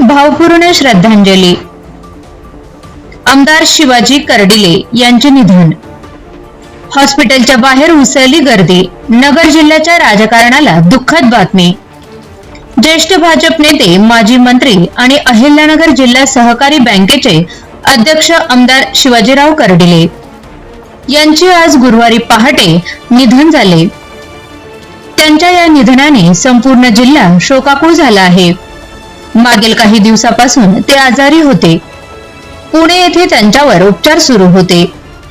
भावपूर्ण श्रद्धांजली. आमदार शिवाजी कर्डिले यांचे निधन. हॉस्पिटलच्या बाहेर उसळली गर्दी नगर जिल्ह्याच्या राजकारणाला दुःखद बातमी. ज्येष्ठ भाजप नेते माजी मंत्री आणि अहिल्यानगर जिल्हा सहकारी बँकेचे अध्यक्ष आमदार शिवाजीराव कर्डिले. यांचे आज गुरुवारी पहाटे निधन झाले. त्यांच्या या निधनाने संपूर्ण जिल्हा शोकाकुळ झाला आहे. मागील काही दिवसापासून ते आजारी होते. पुणे येथे त्यांच्यावर उपचार सुरू होते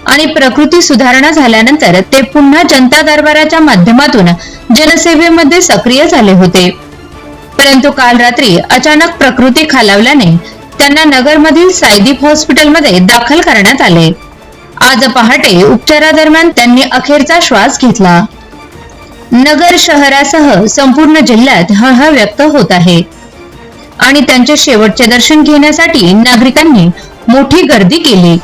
आणि प्रकृती सुधारणा झाल्यानंतर ते पुन्हा जनता दरबाराच्या माध्यमातून जनसेवेमध्ये सक्रिय झाले होते. परंतु काल रात्री अचानक प्रकृती खालावल्याने त्यांना नगरमधील सायदीप हॉस्पिटलमध्ये दाखल करण्यात आले. आज पहाटे उपचारादरम्यान त्यांनी अखेरचा श्वास घेतला. नगर शहरासह संपूर्ण जिल्ह्यात हळहळ व्यक्त होत आहे. आणि त्यांचे शेवटचे दर्शन घेण्यासाठी नागरिकांनी मोठी गर्दी केली.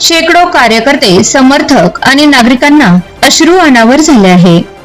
शेकडो कार्यकर्ते समर्थक आणि नागरिकांना अश्रू अनावर झाले आहे.